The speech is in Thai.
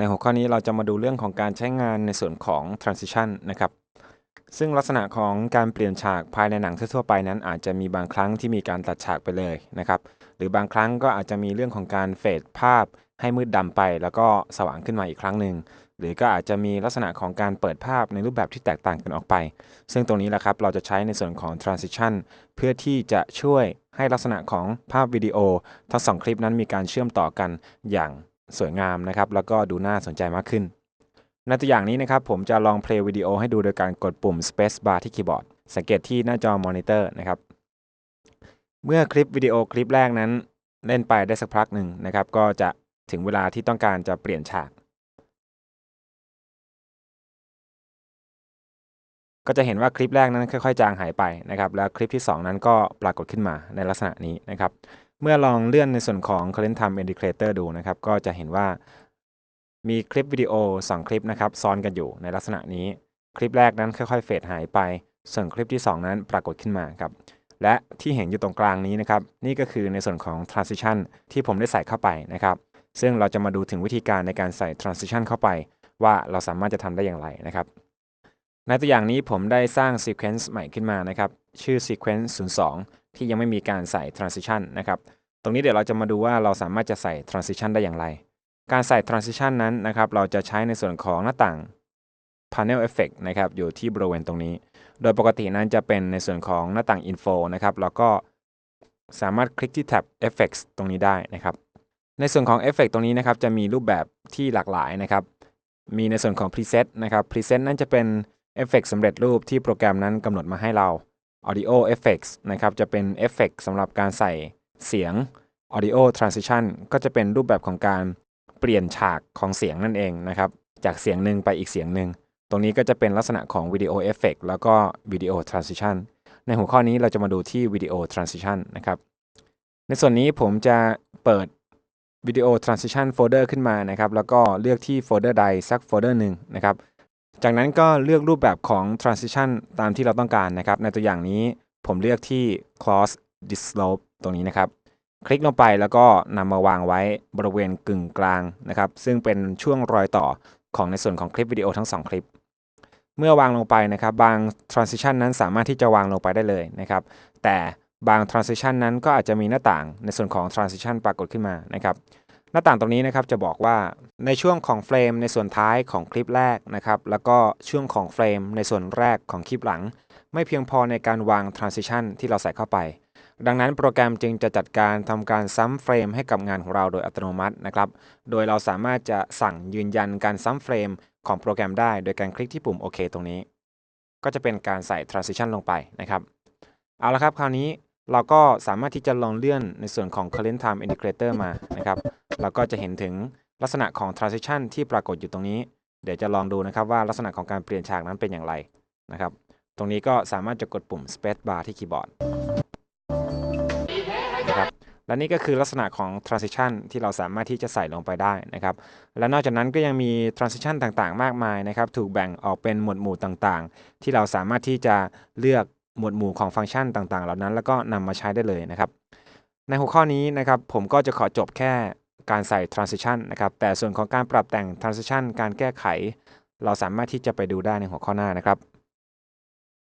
ในหัวข้อนี้เราจะมาดูเรื่องของการใช้งานในส่วนของ transition นะครับ ซึ่งลักษณะของการเปลี่ยนฉากภายในหนังทั่วไปนั้น อาจจะมีบางครั้งที่มีการตัดฉากไปเลยนะครับ หรือบางครั้งก็อาจจะมีเรื่องของการเฟดภาพให้มืดดำไป แล้วก็สว่างขึ้นมาอีกครั้งหนึ่ง หรือก็อาจจะมีลักษณะของการเปิดภาพในรูปแบบที่แตกต่างกันออกไป ซึ่งตรงนี้แหละครับ เราจะใช้ในส่วนของ transition เพื่อที่จะช่วยให้ลักษณะของภาพวิดีโอ ทั้งสองคลิปนั้นมีการเชื่อมต่อกันอย่าง สวยงามนะครับ แล้วก็ดูน่าสนใจมากขึ้น ในตัวอย่างนี้นะครับ ผมจะลองเพลย์วิดีโอให้ดูโดยการกดปุ่ม Space Bar ที่คีย์บอร์ด สังเกตที่หน้าจอมอนิเตอร์นะครับ เมื่อคลิปวิดีโอคลิปแรกนั้นเล่นไปได้สักพักหนึ่งนะครับ ก็จะถึงเวลาที่ต้องการจะเปลี่ยนฉาก ก็จะเห็นว่าคลิปแรกนั้นค่อยๆ จางหายไปนะครับ แล้วคลิปที่ 2 นั้นก็ปรากฏขึ้นมาในลักษณะนี้นะครับ เมื่อลองเลื่อนในส่วนของ current time indicator ดูนะครับ ก็จะเห็นว่ามีคลิปวิดีโอ 2 คลิปนะครับ ซ้อนกันอยู่ในลักษณะนี้ คลิปแรกนั้นค่อยๆเฟดหายไป ส่วนคลิปที่ 2 นั้นปรากฏขึ้นมาครับ และที่เห็นอยู่ตรงกลางนี้นะครับ นี่ก็คือในส่วนของ transition ที่ผมได้ใส่เข้าไปนะครับ ซึ่งเราจะมาดูถึงวิธีการในการใส่ transition เข้าไป ว่าเราสามารถจะทำได้อย่างไรนะครับ ในตัวอย่างนี้ผมได้สร้าง sequence ใหม่ขึ้นมานะครับ ชื่อ sequence 02 ที่ยังไม่มีการใส่ transition นะครับ ตรงนี้เดี๋ยวเราจะมาดูว่าเราสามารถจะใส่ transition ได้อย่างไร การใส่ transition นั้นนะครับ เราจะใช้ในส่วนของหน้าต่าง panel effect นะครับ อยู่ที่บริเวณตรงนี้ โดยปกตินั้นจะเป็นในส่วนของหน้าต่าง info นะครับ แล้วก็สามารถคลิกที่แท็บ effects ตรงนี้ได้นะครับ ในส่วนของ effect ตรงนี้นะครับ จะมีรูปแบบที่หลากหลายนะครับ มีในส่วนของ preset นะครับ preset นั้นจะเป็นเอฟเฟกสำเร็จรูปที่โปรแกรมนั้นกำหนดมาให้เรา audio effects นะครับจะเป็นเอฟเฟกสำหรับการใส่เสียง audio transition ก็จะเป็นรูปแบบของการเปลี่ยนฉากของเสียงนั่นเองนะครับจากเสียงหนึ่งไปอีกเสียงหนึ่งตรงนี้ก็จะเป็นลักษณะของวิดีโอเอฟเฟกแล้วก็วิดีโอ transition ในหัวข้อนี้เราจะมาดูที่วิดีโอ transition นะครับในส่วนนี้ผมจะเปิดวิดีโอ transition folder ขึ้นมานะครับแล้วก็เลือกที่โฟลเดอร์ใดสักโฟลเดอร์หนึ่งนะครับ จากนั้นก็เลือกรูปแบบของ transition ตามที่เราต้องการนะครับ ในตัวอย่างนี้ผมเลือกที่ cross dislope ตรงนี้นะครับ คลิกลงไปแล้วก็นำมาวางไว้บริเวณกึ่งกลางนะครับ ซึ่งเป็นช่วงรอยต่อของในส่วนของคลิปวิดีโอทั้ง 2 คลิป เมื่อวางลงไปนะครับ บาง transition นั้นสามารถที่จะวางลงไปได้เลยนะครับ แต่บาง transition นั้นก็อาจจะมีหน้าต่างในส่วนของ transition ปรากฏขึ้นมานะครับ หน้าต่างตรงนี้นะครับจะบอกว่าในช่วงของเฟรมในส่วนท้ายของคลิปแรกนะครับแล้วก็ช่วงของเฟรมในส่วนแรกของคลิปหลัง ไม่เพียงพอในการวาง transition ที่เราใส่เข้าไป ดังนั้นโปรแกรมจึงจะจัดการทำการซ้ำเฟรมให้กับงานของเราโดยอัตโนมัตินะครับโดยเราสามารถจะสั่งยืนยันการซ้ำเฟรมของโปรแกรมได้ โดยการคลิกที่ปุ่มโอเคตรงนี้ ก็จะเป็นการใส่ transition ลงไปนะครับเอาละครับคราวนี้เราก็สามารถที่จะลองเลื่อนในส่วนของ current time indicator มานะครับ เราก็จะเห็นถึงลักษณะของ transition ที่ปรากฏอยู่ตรงนี้ เดี๋ยวจะลองดูนะครับว่าลักษณะของการเปลี่ยนฉากนั้นเป็นอย่างไรนะครับ ตรงนี้ก็สามารถจะกดปุ่ม space bar ที่คีย์บอร์ดนะครับและนี่ก็คือลักษณะของ transition ที่เราสามารถที่จะใส่ลงไปได้นะครับ และนอกจากนั้นก็ยังมี transition ต่างๆ มากมายนะครับ ถูกแบ่งออกเป็นหมวดหมู่ต่างๆ ที่เราสามารถที่จะเลือกหมวดหมู่ของฟังก์ชันต่างๆ เหล่านั้น แล้วก็นำมาใช้ได้เลยนะครับ ในหัวข้อนี้นะครับผมก็จะขอจบแค่ การใส่ transition นะครับ แต่ส่วนของการปรับแต่ง transition การแก้ไข เราสามารถที่จะไปดูได้ในหัวข้อหน้านะครับ